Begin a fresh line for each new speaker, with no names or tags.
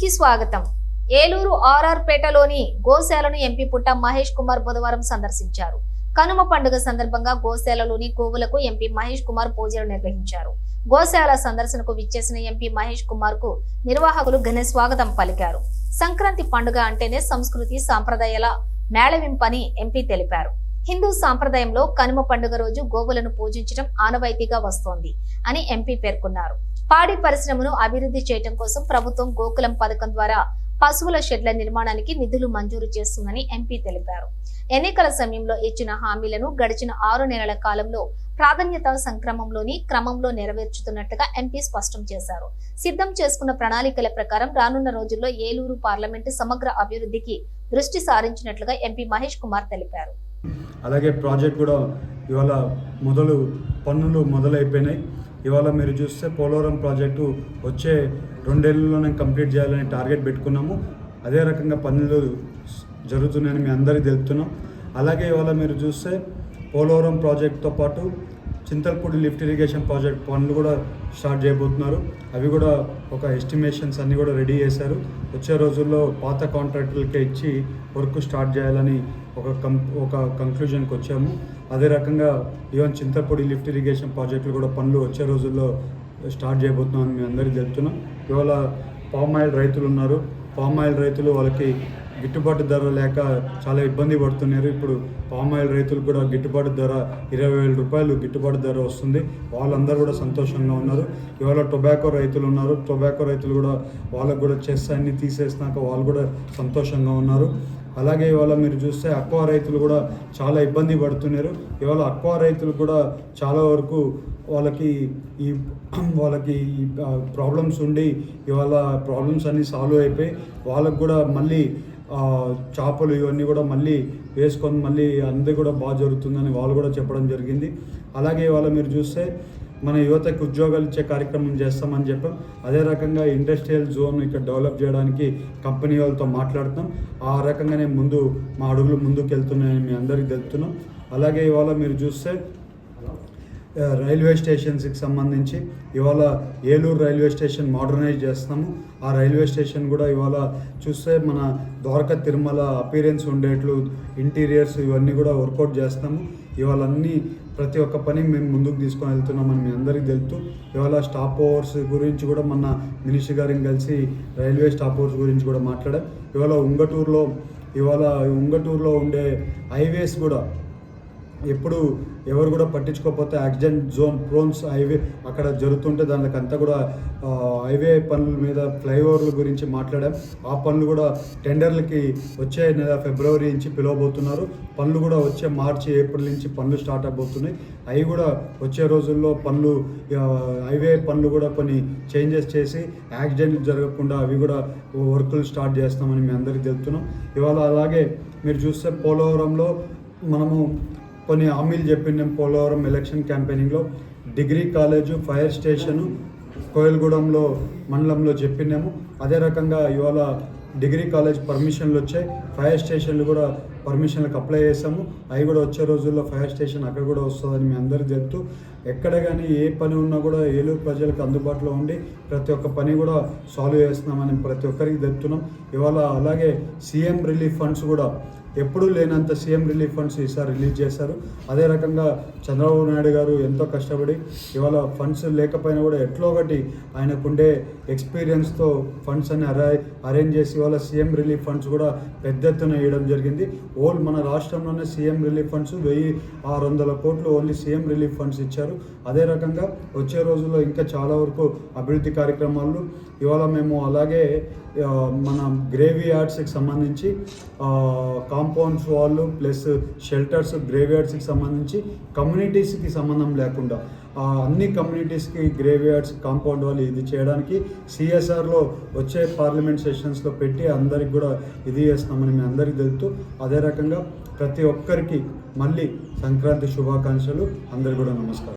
కి స్వాగతం. ఏలూరు ఆర్ఆర్పేటలోని గోశాలను ఎంపీ పుట్ట మహేష్ కుమార్ బుధవారం సందర్శించారు. కనుమ పండుగ సందర్భంగా గోశాలలోని గోవులకు ఎంపీ మహేష్ కుమార్ పూజలు నిర్వహించారు. గోశాల సందర్శనకు విచ్చేసిన ఎంపీ మహేష్ కుమార్కు నిర్వాహకులు ఘన స్వాగతం పలికారు. సంక్రాంతి పండుగ అంటేనే సంస్కృతి సాంప్రదాయాల మేళవింపని ఎంపీ తెలిపారు. హిందూ సాంప్రదాయంలో కనుమ పండుగ రోజు గోవులను పూజించడం ఆనవాయితీగా వస్తోంది అని ఎంపీ పేర్కొన్నారు. పాడి పరిశ్రమను అభివృద్ధి చేయడం కోసం ప్రభుత్వం గోకులం పథకం ద్వారా పశువుల షెడ్ల నిర్మాణానికి నిధులు మంజూరు చేస్తుందని ఎంపీ తెలిపారు. ఎన్నికల సమయంలో ఇచ్చిన హామీలను గడిచిన ఆరు నెలల కాలంలో ప్రాధాన్యత సంక్రమంలోని క్రమంలో నెరవేర్చుతున్నట్టుగా ఎంపీ స్పష్టం చేశారు. సిద్ధం చేసుకున్న ప్రణాళికల ప్రకారం రానున్న రోజుల్లో ఏలూరు పార్లమెంటు సమగ్ర అభివృద్ధికి దృష్టి సారించినట్లుగా ఎంపీ మహేష్ కుమార్ తెలిపారు.
అలాగే ప్రాజెక్ట్ కూడా ఇవాళ మొదలు పన్నులు మొదలైపోయినాయి. ఇవాళ మీరు చూస్తే పోలవరం ప్రాజెక్టు వచ్చే రెండేళ్ళలోనే కంప్లీట్ చేయాలని టార్గెట్ పెట్టుకున్నాము. అదే రకంగా పనులు జరుగుతున్నాయని మీ అందరికీ తెలుపుతున్నాం. అలాగే ఇవాళ మీరు చూస్తే పోలవరం ప్రాజెక్ట్తో పాటు చింతల్పూడి లిఫ్ట్ ఇరిగేషన్ ప్రాజెక్ట్ పనులు కూడా స్టార్ట్ చేయబోతున్నారు. అవి కూడా ఒక ఎస్టిమేషన్స్ అన్నీ కూడా రెడీ చేశారు. వచ్చే రోజుల్లో పాత కాంట్రాక్టులకే ఇచ్చి వర్క్ స్టార్ట్ చేయాలని ఒక కం ఒక కంక్లూజన్కి వచ్చాము. అదే రకంగా ఈవెన్ చింతల్పూడి లిఫ్ట్ ఇరిగేషన్ ప్రాజెక్టులు కూడా పనులు వచ్చే రోజుల్లో స్టార్ట్ చేయబోతున్నామని మేము అందరికీ చెప్తున్నాం. ఇవాళ పామ్ ఆయిల్ రైతులు ఉన్నారు. పామ్ ఆయిల్ రైతులు వాళ్ళకి గిట్టుబాటు ధర లేక చాలా ఇబ్బంది పడుతున్నారు. ఇప్పుడు పామ్ ఆయిల్ రైతులు కూడా గిట్టుబాటు ధర ఇరవై వేల రూపాయలు గిట్టుబాటు ధర వస్తుంది. వాళ్ళందరూ కూడా సంతోషంగా ఉన్నారు. ఇవాళ టొబాకో రైతులు ఉన్నారు. టొబాకో రైతులు కూడా వాళ్ళకు కూడా చెస్ అన్ని తీసేసినాక వాళ్ళు కూడా సంతోషంగా ఉన్నారు. అలాగే ఇవాళ మీరు చూస్తే అక్వా రైతులు కూడా చాలా ఇబ్బంది పడుతున్నారు. ఇవాళ అక్వా రైతులు కూడా చాలా వరకు వాళ్ళకి ఈ వాళ్ళకి ఈ ప్రాబ్లమ్స్ ఉండి ఇవాళ ప్రాబ్లమ్స్ అన్నీ సాల్వ్ అయిపోయి వాళ్ళకు కూడా మళ్ళీ చేపలు ఇవన్నీ కూడా మళ్ళీ వేసుకొని మళ్ళీ అందరి కూడా బాగా జరుగుతుందని వాళ్ళు కూడా చెప్పడం జరిగింది. అలాగే ఇవాళ మీరు చూస్తే మన యువతకు ఉద్యోగాలు ఇచ్చే కార్యక్రమం చేస్తామని చెప్పాం. అదే రకంగా ఇండస్ట్రియల్ జోన్ ఇక్కడ డెవలప్ చేయడానికి కంపెనీ వాళ్ళతో మాట్లాడుతాం ఆ రకంగానే ముందు మా అడుగులు ముందుకు వెళ్తున్నాయని మీ అందరికీ తెలుపుతున్నాం. అలాగే ఇవాళ మీరు చూస్తే రైల్వే స్టేషన్స్కి సంబంధించి ఇవాళ ఏలూరు రైల్వే స్టేషన్ మోడర్నైజ్ చేస్తాము ఆ రైల్వే స్టేషన్ కూడా ఇవాళ చూస్తే మన ద్వారక తిరుమల అపీరెన్స్ ఉండేట్లు ఇంటీరియర్స్ ఇవన్నీ కూడా వర్కౌట్ చేస్తాము ఇవాళ అన్ని ప్రతి ఒక్క పని మేము ముందుకు తీసుకొని వెళ్తున్నామని మీ అందరికీ తెలుపుతూ ఇవాళ స్టాప్ ఓవర్స్ గురించి కూడా మొన్న మినిస్టర్ గారిని కలిసి రైల్వే స్టాప్ ఓవర్స్ గురించి కూడా మాట్లాడాం. ఇవాళ ఉంగటూరులో ఇవాళ ఉంగటూరులో ఉండే హైవేస్ కూడా ఎప్పుడు ఎవరు కూడా పట్టించుకోకపోతే యాక్సిడెంట్ జోన్ ప్రోన్స్ హైవే అక్కడ జరుగుతుంటే దానికి అంతా కూడా హైవే పనుల మీద ఫ్లైఓవర్ల గురించి మాట్లాడాం. ఆ పనులు కూడా టెండర్లకి వచ్చే నెల ఫిబ్రవరి నుంచి పిలవబోతున్నారు. పనులు కూడా వచ్చే మార్చి ఏప్రిల్ నుంచి పనులు స్టార్ట్ అవబోతున్నాయి అవి కూడా వచ్చే రోజుల్లో పనులు హైవే పనులు కూడా కొన్ని చేంజెస్ చేసి యాక్సిడెంట్లు జరగకుండా అవి కూడా వర్కులు స్టార్ట్ చేస్తామని మేము అందరికీ తెలుపుతున్నాం. ఇవాళ అలాగే మీరు చూస్తే పోలవరంలో మనము కొన్ని హామీలు చెప్పినాం పోలవరం ఎలక్షన్ క్యాంపెయినింగ్లో డిగ్రీ కాలేజు ఫైర్ స్టేషను కోయలగూడెంలో మండలంలో చెప్పినాము. అదే రకంగా ఇవాళ డిగ్రీ కాలేజ్ పర్మిషన్లు వచ్చాయి ఫైర్ స్టేషన్లు కూడా పర్మిషన్లకు అప్లై చేసాము అవి కూడా వచ్చే రోజుల్లో ఫైర్ స్టేషన్ అక్కడ కూడా వస్తుందని మీ అందరికీ చెప్తూ ఎక్కడ కానీ ఏ పని ఉన్నా కూడా ఏలూరు ప్రజలకు అందుబాటులో ఉండి ప్రతి ఒక్క పని కూడా సాల్వ్ చేస్తున్నామని ప్రతి ఒక్కరికి చెప్తున్నాం. ఇవాళ అలాగే సీఎం రిలీఫ్ ఫండ్స్ కూడా ఎప్పుడూ లేనంత సీఎం రిలీఫ్ ఫండ్స్ ఈసారి రిలీజ్ చేశారు. అదే రకంగా చంద్రబాబు నాయుడు గారు ఎంతో కష్టపడి ఇవాళ ఫండ్స్ లేకపోయినా కూడా ఎట్లో ఒకటి ఆయనకుండే ఎక్స్పీరియన్స్తో ఫండ్స్ అని అరే అరేంజ్ చేసి ఇవాళ సీఎం రిలీఫ్ ఫండ్స్ కూడా పెద్ద ఎత్తున వేయడం జరిగింది. ఓల్డ్ మన రాష్ట్రంలోనే సీఎం రిలీఫ్ ఫండ్స్ వెయ్యి ఆరు వందల కోట్లు ఓన్లీ సీఎం రిలీఫ్ ఫండ్స్ ఇచ్చారు. అదే రకంగా వచ్చే రోజుల్లో ఇంకా చాలా వరకు అభివృద్ధి కార్యక్రమాలు ఇవాళ మేము అలాగే మన గ్రేవీ యార్డ్స్కి సంబంధించి కాంపౌండ్స్ వాళ్ళు ప్లస్ షెల్టర్స్ గ్రేవ్ యార్డ్స్కి సంబంధించి కమ్యూనిటీస్కి సంబంధం లేకుండా అన్ని కమ్యూనిటీస్కి గ్రేవ్ యార్డ్స్ కాంపౌండ్ వాళ్ళు ఇది చేయడానికి సిఎస్ఆర్లో వచ్చే పార్లమెంట్ సెషన్స్లో పెట్టి అందరికి కూడా ఇది చేస్తామని మేము అందరికీ తెలుపుతూ అదే రకంగా ప్రతి ఒక్కరికి మళ్ళీ సంక్రాంతి శుభాకాంక్షలు. అందరికీ కూడా నమస్కారం.